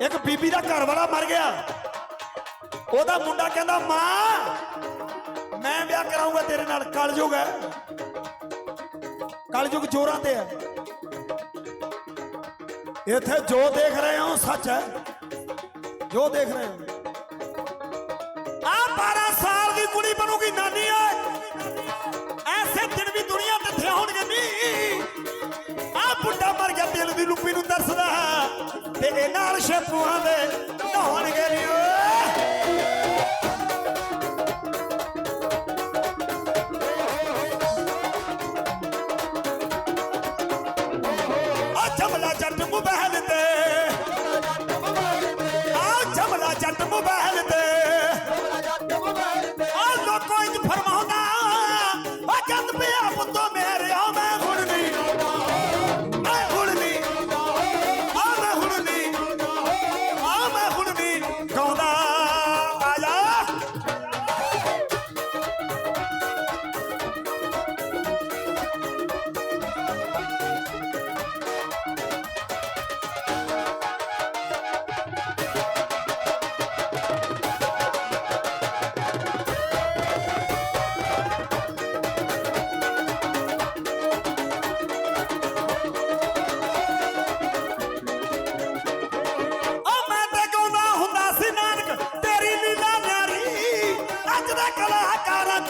ਇੱਕ ਬੀਬੀ ਦਾ ਘਰ ਵਾਲਾ ਮਰ ਗਿਆ। ਉਹਦਾ ਮੁੰਡਾ ਕਹਿੰਦਾ, ਮਾਂ, ਮੈਂ ਵਿਆਹ ਕਰਾਉਂਗਾ ਤੇਰੇ ਨਾਲ, ਕਲਯੁਗ ਹੈ। ਕਲਯੁਗ ਜੋਰਾਂ ਤੇ ਹੈ। ਇੱਥੇ ਜੋ ਦੇਖ ਰਹੇ ਹੋ, ਸੱਚ ਹੈ। ਜੋ ਦੇਖ ਰਹੇ ਹੋ। ਆ 12 ਸਾਲ ਦੀ ਕੁੜੀ ਬਣੂਗੀ, ਨਾਨੀ ਓਏ ਤੇ ਇਹ ਨਾਲ ਸ਼ੇਪੂਆਂ ਦੇ ਨਹਾਉਣਗੇ ਨਹੀਂ ਓਏ। ਆ ਜਮਲਾ ਜੱਟ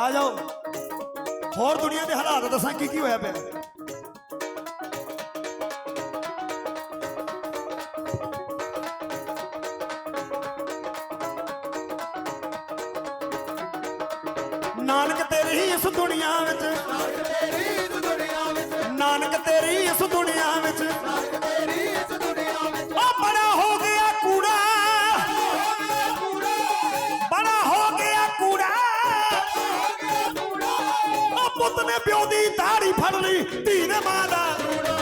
ਆ ਜਾਓ। ਹੋਰ ਦੁਨੀਆ ਦੇ ਹਾਲਾਤ ਦੱਸਾਂ ਕੀ ਕੀ ਹੋਇਆ ਪਿਆ। ਨਾਨਕ ਤੇਰੀ ਇਸ ਦੁਨੀਆ ਵਿੱਚ ਨਾਨਕ ਤੇਰੀ ਇਸ ਦੁਨੀਆ ਵਿੱਚ ਨੇ ਪਿਓ ਦੀ ਦਾੜੀ ਫੜ ਲਈ ਧੀ ਨੇ ਮਾਂ ਦਾ।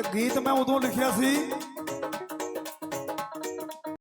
ਇਹ ਗੀਤ ਮੈਂ ਉਦੋਂ ਲਿਖਿਆ ਸੀ